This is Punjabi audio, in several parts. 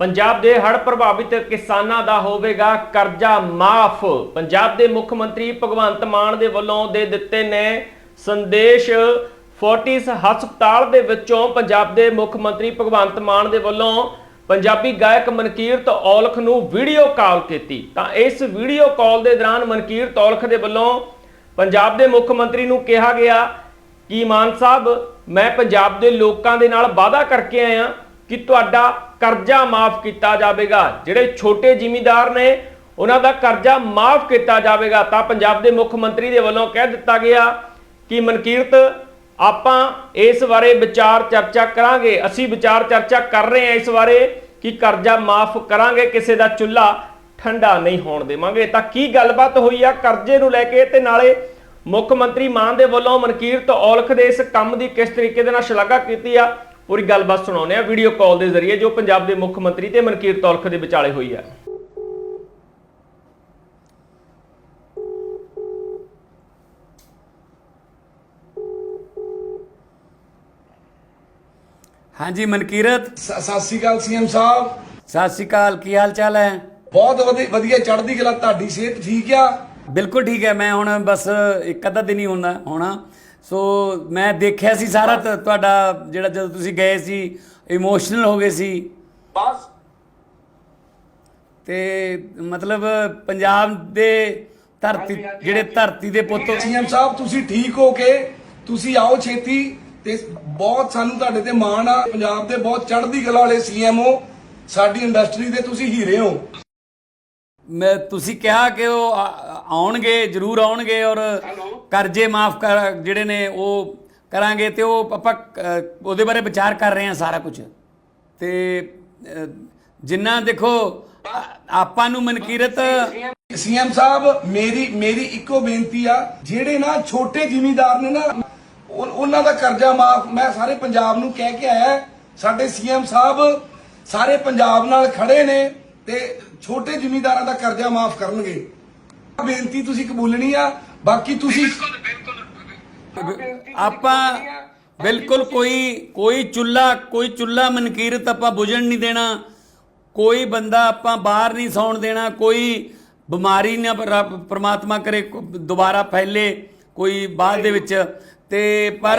ਪੰਜਾਬ ਦੇ ਹੜ੍ਹ ਪ੍ਰਭਾਵਿਤ ਕਿਸਾਨਾਂ ਦਾ ਹੋਵੇਗਾ ਕਰਜ਼ਾ ਮਾਫ। ਪੰਜਾਬ ਦੇ ਮੁੱਖ ਮੰਤਰੀ ਭਗਵੰਤ ਮਾਨ ਦੇ ਵੱਲੋਂ ਦੇ ਦਿੱਤੇ ਨੇ ਸੰਦੇਸ਼। ਫੋਰਟਿਸ ਹਸਪਤਾਲ ਦੇ ਵਿੱਚੋਂ ਪੰਜਾਬ ਦੇ ਮੁੱਖ ਮੰਤਰੀ ਭਗਵੰਤ ਮਾਨ ਦੇ ਵੱਲੋਂ ਪੰਜਾਬੀ ਗਾਇਕ ਮਨਕੀਰਤ ਔਲਖ ਨੂੰ ਵੀਡੀਓ ਕਾਲ ਕੀਤੀ। ਤਾਂ ਇਸ ਵੀਡੀਓ ਕਾਲ ਦੇ ਦੌਰਾਨ ਮਨਕੀਰਤ ਔਲਖ ਦੇ ਵੱਲੋਂ ਪੰਜਾਬ ਦੇ ਮੁੱਖ ਮੰਤਰੀ ਨੂੰ ਕਿਹਾ ਗਿਆ ਕਿ ਮਾਨ ਸਾਹਿਬ, ਮੈਂ ਪੰਜਾਬ ਦੇ ਲੋਕਾਂ ਦੇ ਨਾਲ ਵਾਅਦਾ ਕਰਕੇ ਆਇਆ। ਕਿ ਤੁਹਾਡਾ ਕਰਜ਼ਾ ਮਾਫ ਕੀਤਾ ਜਾਵੇਗਾ। ਜਿਹੜੇ ਛੋਟੇ ਜ਼ਿਮੀਂਦਾਰ ਨੇ, ਉਹਨਾਂ ਦਾ ਕਰਜ਼ਾ ਮਾਫ ਕੀਤਾ ਜਾਵੇਗਾ। ਤਾਂ ਪੰਜਾਬ ਦੇ ਮੁੱਖ ਮੰਤਰੀ ਦੇ ਵੱਲੋਂ ਕਹਿ ਦਿੱਤਾ ਗਿਆ ਕਿ ਮਨਕੀਰਤ, ਆਪਾਂ ਇਸ ਬਾਰੇ ਵਿਚਾਰ ਚਰਚਾ ਕਰਾਂਗੇ। ਅਸੀਂ ਵਿਚਾਰ ਚਰਚਾ ਕਰ ਰਹੇ ਹਾਂ ਇਸ ਬਾਰੇ ਕਿ ਕਰਜ਼ਾ ਮਾਫ ਕਰਾਂਗੇ, ਕਿਸੇ ਦਾ ਚੁੱਲ੍ਹਾ ਠੰਡਾ ਨਹੀਂ ਹੋਣ ਦੇਵਾਂਗੇ। ਤਾਂ ਕੀ ਗੱਲਬਾਤ ਹੋਈ ਆ ਕਰਜ਼ੇ ਨੂੰ ਲੈ ਕੇ? ਤੇ ਨਾਲੇ ਮੁੱਖ ਮੰਤਰੀ ਮਾਨ ਦੇ ਵੱਲੋਂ ਮਨਕੀਰਤ ਔਲਖ ਦੇ ਇਸ ਕੰਮ ਦੀ ਕਿਸ ਤਰੀਕੇ ਦੇ ਨਾਲ ਸ਼ਲਾਘਾ ਕੀਤੀ ਆ? ਪੂਰੀ ਗੱਲਬਾਤ ਸੁਣਾਉਂਦੇ ਆ ਵੀਡੀਓ ਕਾਲ ਦੇ ਜ਼ਰੀਏ ਜੋ ਪੰਜਾਬ ਦੇ ਮੁੱਖ ਮੰਤਰੀ ਤੇ ਮਨਕੀਰਤ ਔਲਖ ਦੇ ਵਿਚਾਲੇ ਹੋਈ ਆ ਹਾਂਜੀ ਮਨਕੀਰਤ। ਸ- ਸਤਿ ਸ਼੍ਰੀ ਅਕਾਲ ਸੀਐਮ ਸਾਹਿਬ। ਸਤਿ ਸ਼੍ਰੀ ਅਕਾਲ ਕੀ ਹਾਲ ਚਾਲ ਹੈ? ਬਹੁਤ ਵਧੀ- ਵਧੀਆ ਚੜ੍ਹਦੀ ਕਲਾ ਤੁਹਾਡੀ ਸਿਹਤ ਠੀਕ ਆ? ਬਿਲਕੁਲ ਠੀਕ ਹੈ ਮੈਂ ਹੁਣ ਬਸ ਇੱਕ ਅੱਧਾ ਦਿਨ ਹੀ ਹੁੰਦਾ ਹੋਣਾ। ਸੋ ਮੈਂ ਦੇਖਿਆ ਸੀ ਸਾਰਾ ਤ- ਤੁਹਾਡਾ ਜਿਹੜਾ ਜਦੋਂ ਤੁਸੀਂ ਗਏ ਸੀ ਇਮੋਸ਼ਨਲ ਹੋ ਗਏ ਸੀ। ਬਸ। ਤੇ ਮਤਲਬ ਪੰਜਾਬ ਦੇ ਧਰਤੀ ਜਿਹੜੇ ਧਰਤੀ ਦੇ ਪੁੱਤ ਸੀਐਮ ਸਾਹਿਬ ਤੁਸੀਂ ਠੀਕ ਹੋ ਕੇ ਤੁਸੀਂ ਆਓ ਛੇਤੀ ਤੇ ਬਹੁਤ ਸਾਨੂੰ ਤੁਹਾਡੇ ਤੇ ਮਾਣ ਆ। ਪੰਜਾਬ ਦੇ ਬਹੁਤ ਚੜ੍ਹਦੀ ਕਲਾ ਵਾਲੇ ਸੀਐਮ ਹੋ ਸਾਡੀ ਇੰਡਸਟਰੀ ਦੇ ਤੁਸੀਂ ਹੀਰੇ ਹੋ। ਮੈਂ ਤੁਸੀਂ ਕਿਹਾ ਕਿ ਉਹ ਆ- ਆਉਣਗੇ ਜ਼ਰੂਰ ਆਉਣਗੇ ਔਰ ਕਰਜ਼ੇ ਮਾਫ ਕਰ ਜਿਹੜੇ ਨੇ ਉਹ ਕਰਾਂਗੇ ਤੇ ਉਹ ਆਪਾਂ ਅ, ਉਹਦੇ ਬਾਰੇ ਵਿਚਾਰ ਕਰ ਰਹੇ ਹਾਂ ਸਾਰਾ ਕੁਝ। ਤੇ ਅ, ਜਿੰਨਾ ਦੇਖੋ ਆ- ਆਪਾਂ ਨੂੰ ਮਨਕੀਰਤ ਸੀਐਮ ਸਾਹਿਬ ਮੇਰੀ ਮੇਰੀ ਇੱਕੋ ਬੇਨਤੀ ਆ ਜਿਹੜੇ ਨਾ ਛੋਟੇ ਜ਼ਿਮੀਂਦਾਰ ਨੇ ਨਾ ਉਹ- ਉਹਨਾਂ ਦਾ ਕਰਜ਼ਾ ਮਾਫ ਮੈਂ ਸਾਰੇ ਪੰਜਾਬ ਨੂੰ ਕਹਿ ਕੇ ਆਇਆ ਸਾਡੇ ਸੀਐਮ ਸਾਹਿਬ ਸਾਰੇ ਪੰਜਾਬ ਨਾਲ ਖੜੇ ਨੇ ਤੇ ਛੋਟੇ ਜ਼ਿਮੀਂਦਾਰਾਂ ਦਾ ਕਰਜ਼ਾ ਮਾਫ ਕਰਨਗੇ। ਬੇਨਤੀ ਤੁਸੀਂ ਕਬੂਲਣੀ ਆ ਬਾਕੀ ਤੁਸੀਂ ਆਪਾਂ ਬਿਲਕੁਲ ਕੋਈ ਕੋਈ ਚੁੱਲਾ ਕੋਈ ਚੁੱਲਾ ਮਨਕੀਰਤ ਆਪਾਂ ਬੁਝਣ ਨਹੀਂ ਦੇਣਾ। ਕੋਈ ਬੰਦਾ ਆਪਾਂ ਬਾਹਰ ਨਹੀਂ ਸੌਣ ਦੇਣਾ। ਕੋਈ ਬਿਮਾਰੀ ਨਾ ਪ੍ਰਮਾਤਮਾ ਕਰੇ ਦੁਬਾਰਾ ਫੈਲੇ ਕੋਈ ਬਾਅਦ ਦੇ ਵਿੱਚ। ਤੇ ਪਰ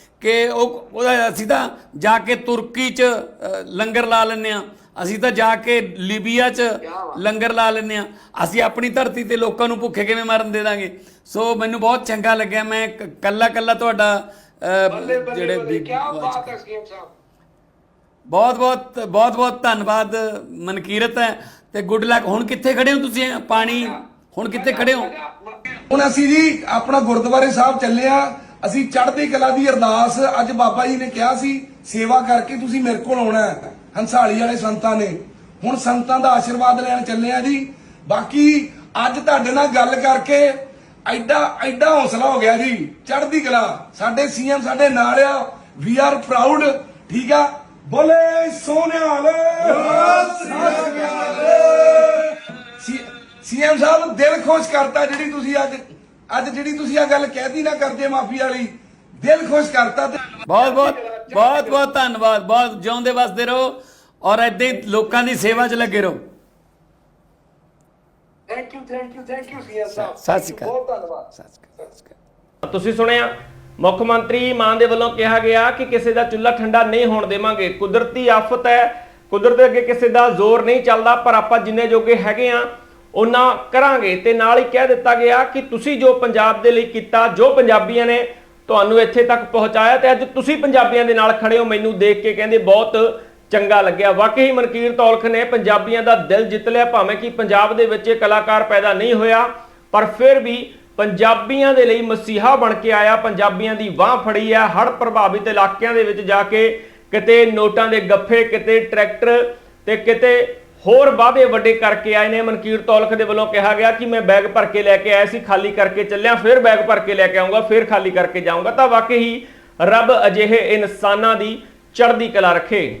ਕਿ ਉਹ ਉਹਦਾ ਅਸੀਂ ਤਾਂ ਜਾ ਕੇ ਤੁਰਕੀ 'ਚ ਲੰਗਰ ਲਾ ਲੈਂਦੇ ਆ ਅਸੀਂ ਤਾਂ ਜਾ ਕੇ ਲੀਬੀਆ 'ਚ ਲੰਗਰ ਲਾ ਲੈਂਦੇ ਆ ਅਸੀਂ ਆਪਣੀ ਧਰਤੀ ਤੇ ਲੋਕਾਂ ਨੂੰ ਭੁੱਖੇ ਕਿਵੇਂ ਮਰਨ ਦੇ ਦਾਂਗੇ? ਸੋ ਮੈਨੂੰ ਬਹੁਤ ਚੰਗਾ ਲੱਗਿਆ। ਮੈਂ ਕ- ਕੱਲਾ ਕੱਲਾ ਤੁਹਾਡਾ ਜਿਹੜੇ ਵੀ- ਬਹੁਤ ਬਹੁਤ ਬਹੁਤ ਬਹੁਤ ਧੰਨਵਾਦ ਮਨਕੀਰਤ ਹੈ। ਤੇ ਗੁੱਡ ਲੱਕ ਹੁਣ ਕਿੱਥੇ ਖੜੇ ਹੋ ਤੁਸੀਂ? ਪਾਣੀ? ਹੁਣ ਕਿੱਥੇ ਖੜੇ ਹੋ? ਹੁਣ ਅਸੀਂ ਜੀ ਆਪਣਾ ਗੁਰਦੁਆਰੇ ਸਾਹਿਬ ਚੱਲੇ ਆ ਅਸੀਂ ਚੜ੍ਹਦੀ ਕਲਾ ਦੀ ਅਰਦਾਸ ਅੱਜ ਬਾਬਾ ਜੀ ਨੇ ਕਿਹਾ ਸੀ ਸੇਵਾ ਕਰਕੇ ਤੁਸੀਂ ਮੇਰੇ ਕੋਲ ਆਉਣਾ ਹੈ। ਹੰਸਾਲੀ ਵਾਲੇ ਸੰਤਾਂ ਨੇ। ਹੁਣ ਸੰਤਾਂ ਦਾ ਆਸ਼ੀਰਵਾਦ ਲੈਣ ਚੱਲੇ ਆ ਜੀ। ਬਾਕੀ ਅੱਜ ਤੁਹਾਡੇ ਨਾਲ ਗੱਲ ਕਰਕੇ ਐਡਾ ਐਡਾ ਹੌਸਲਾ ਹੋ ਗਿਆ ਜੀ। ਚੜ੍ਹਦੀ ਕਲਾ। ਸਾਡੇ ਸੀਐਮ ਸਾਡੇ ਨਾਲ ਆ। We are proud. ਠੀਕ ਆ? ਬੋਲੇ ਸੋਨਿਆਲ ਸੀਐਮ ਸਾਹਿਬ ਦਿਲ ਖੁਸ਼ ਕਰਤਾ ਜਿਹੜੀ ਤੁਸੀਂ ਅੱਜ ਅੱਜ ਜਿਹੜੀ ਤੁਸੀਂ ਆ ਗੱਲ ਕਹਿਤੀ ਨਾ ਕਰਜੇ ਮਾਫੀ ਵਾਲੀ ਦਿਲ ਖੁਸ਼ ਕਰਤਾ ਤੇ ਬਹੁਤ ਬਹੁਤ ਬਹੁਤ ਬਹੁਤ ਧੰਨਵਾਦ ਬਹੁਤ ਜਿਉਂਦੇ ਵਸਦੇ ਰਹੋ ਔਰ ਹੀ ਲੋਕਾਂ ਦੀ ਸੇਵਾ 'ਚ ਲੱਗੇ ਰਹੋ। Thank you thank you thank you CM ਸਾਹਿਬ। ਸਤਿ ਸ਼੍ਰੀ ਅਕਾਲ। ਬਹੁਤ ਧੰਨਵਾਦ। ਸਤਿ ਸ਼੍ਰੀ ਅਕਾਲ, ਸਤਿ ਸ਼੍ਰੀ ਅਕਾਲ। ਤੁਸੀਂ ਸੁਣਿਆ ਮੁੱਖ ਮੰਤਰੀ ਮਾਨ ਦੇ ਵੱਲੋਂ ਕਿਹਾ ਗਿਆ ਕਿ ਕਿਸੇ ਦਾ ਚੁੱਲ੍ਹਾ ਠੰਡਾ ਨਹੀਂ ਹੋਣ ਦੇਵਾਂਗੇ। ਕੁਦਰਤੀ ਆਫਤ ਹੈ ਕੁਦਰਤ ਦੇ ਅੱਗੇ ਕਿਸੇ ਦਾ ਜ਼ੋਰ ਨਹੀਂ ਚੱਲਦਾ ਪਰ ਆਪਾਂ ਜਿੰਨੇ ਜੋਗੇ ਹੈਗੇ ਆ ਉਹਨਾਂ ਕਰਾਂਗੇ ਤੇ ਨਾਲ ਹੀ ਕਹਿ ਦਿੱਤਾ ਗਿਆ ਕਿ ਤੁਸੀਂ ਜੋ ਪੰਜਾਬ ਦੇ ਲਈ ਕੀਤਾ, ਜੋ ਪੰਜਾਬੀਆਂ ਨੇ ਤੁਹਾਨੂੰ ਇੱਥੇ ਤੱਕ ਪਹੁੰਚਾਇਆ ਤੇ ਅੱਜ ਤੁਸੀਂ ਪੰਜਾਬੀਆਂ ਦੇ ਨਾਲ ਖੜੇ ਹੋ, ਮੈਨੂੰ ਦੇਖ ਕੇ ਕਹਿੰਦੇ ਬਹੁਤ ਚੰਗਾ ਲੱਗਿਆ। ਵਾਕਈ ਮਨਕੀਰ ਤੌਲਖ ਨੇ ਪੰਜਾਬੀਆਂ ਦਾ ਦਿਲ ਜਿੱਤ ਲਿਆ, ਭਾਵੇਂ ਕਿ ਪੰਜਾਬ ਦੇ ਵਿੱਚ ਇਹ ਕਲਾਕਾਰ ਪੈਦਾ ਨਹੀਂ ਹੋਇਆ, ਪਰ ਫਿਰ ਵੀ ਪੰਜਾਬੀਆਂ ਦੇ ਲਈ ਮਸੀਹਾ ਬਣ ਕੇ ਆਇਆ, ਪੰਜਾਬੀਆਂ ਦੀ ਬਾਹ ਫੜੀ ਆ ਹੜ੍ਹ ਪ੍ਰਭਾਵਿਤ ਇਲਾਕਿਆਂ ਦੇ ਵਿੱਚ ਜਾ ਕੇ ਕਿਤੇ ਨੋਟਾਂ ਦੇ ਗੱਫੇ, ਕਿਤੇ ਟਰੈਕਟਰ ਤੇ ਕਿਤੇ ਹੋਰ ਵਾਅਦੇ ਵੱਡੇ ਕਰਕੇ ਆਏ ਨੇ। ਮਨਕੀਰ ਤੌਲਖ ਦੇ ਵੱਲੋਂ ਕਿਹਾ ਗਿਆ ਕਿ ਮੈਂ ਬੈਗ ਭਰ ਕੇ ਲੈ ਕੇ ਆਇਆ ਸੀ, ਖਾਲੀ ਕਰਕੇ ਚੱਲਿਆ, ਫਿਰ ਬੈਗ ਭਰ ਕੇ ਲੈ ਕੇ ਆਉਂਗਾ, ਫਿਰ ਖਾਲੀ ਕਰਕੇ ਜਾਊਂਗਾ। ਤਾਂ ਵਾਕਈ ਰੱਬ ਅਜਿਹੇ ਇਨਸਾਨਾਂ ਦੀ ਚੜ੍ਹਦੀ ਕਲਾ ਰੱਖੇ।